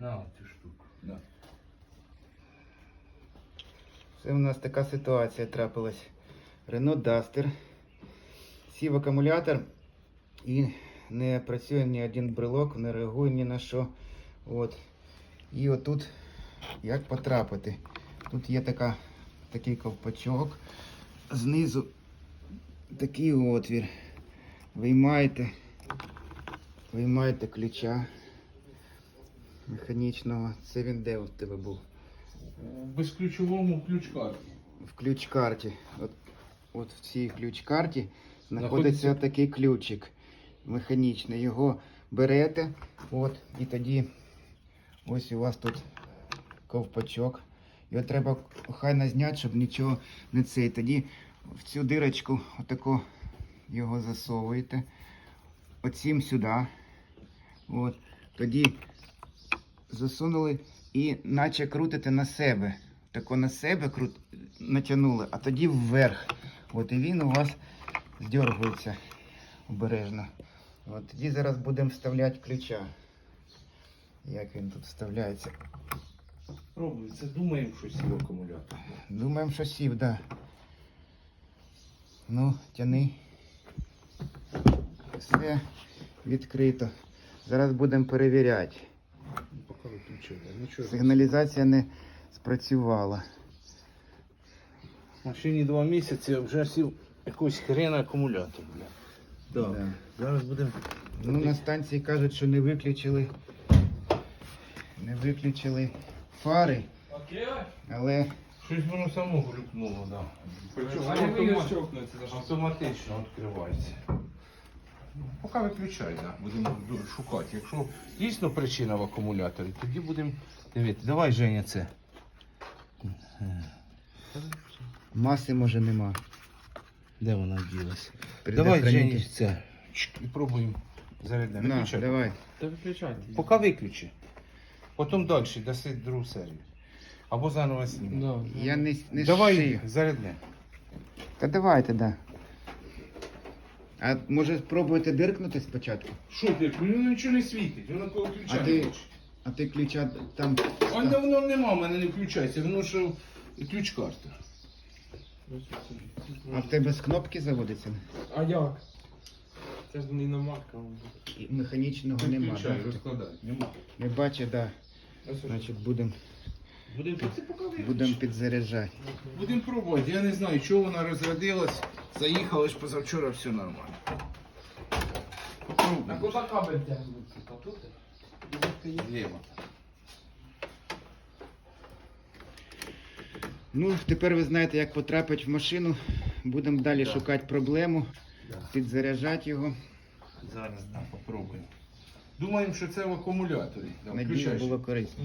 На цю штуку. Да. Це у нас така ситуація трапилась. Renault Duster. Сів акумулятор і не працює ні один брелок, не реагує ні на що. От. І отут як потрапити? Тут є така, такий ковпачок. Знизу такий отвір. Виймаєте, виймаєте ключа механічного. Це він де у тебе був? В безключовому ключ-карті. в ключ-карті. От, от в цій ключ-карті знаходиться Знаходиться- такий ключик механічний. Його берете, от, і тоді ось у вас тут ковпачок. Його треба охайно зняти, щоб нічого не цей. Тоді в цю дирочку отако його засовуєте. Оцім сюди. От. Тоді засунули і наче крутите на себе. Тако на себе крут... натягнули, а тоді вверх. От і він у вас здергується обережно. От тоді зараз будемо вставляти ключа. Як він тут вставляється? Пробуй, це думаємо, що сів акумулятор. Думаємо, що сів, так. Да. Ну, тяни. Все відкрито. Зараз будемо перевіряти. Поки. Нічого. Сигналізація не спрацювала. В машині два місяці а вже сів якийсь хрена акумулятор, бля. Так. Да. Зараз будемо. Ну, на станції кажуть, що не виключили. Не виключили фари, але Щось воно само глюкнуло, так. Причому А воно як ви його автомат- щелкнете? за що? автоматично відкривається. Ну, Поки виключай, да. будемо шукати. Якщо дійсно причина в акумуляторі, тоді будемо дивитися. Давай, Женя, це. маси може нема. Де вона ділась? Давай, Женя, це. Чик, І пробуємо зарядне. На, Виключай. давай. Та виключайте. Поки виключи. Потім далі даси другу серію. Або заново знімемо. Да. Я не, не Давай шию. зарядне. Та давайте, да. А може спробуйте диркнути спочатку? Що ти? Воно нічого не світить, воно коли А включає. ти, а ти ключа там. А давно нема, в мене не включається, воно що ключ карта. А в тебе з кнопки заводиться? А як? Це ж не іномарка. І механічного нема. Включай, Да? розкладай. Нема. Не бачу, да. Значить, будемо Будемо це поки будем підзаряджати. Будемо пробувати. Я не знаю, чого вона розрядилась. Заїхала ж позавчора все нормально. А Попробуємо. куди кабель тягнути? Та тут? Зліва. Ну, тепер ви знаєте, як потрапити в машину. Будемо далі Да. шукати проблему, Да. підзаряджати його. Зараз да, попробуємо. Думаємо, що це в акумуляторі. Да, Надію було корисно.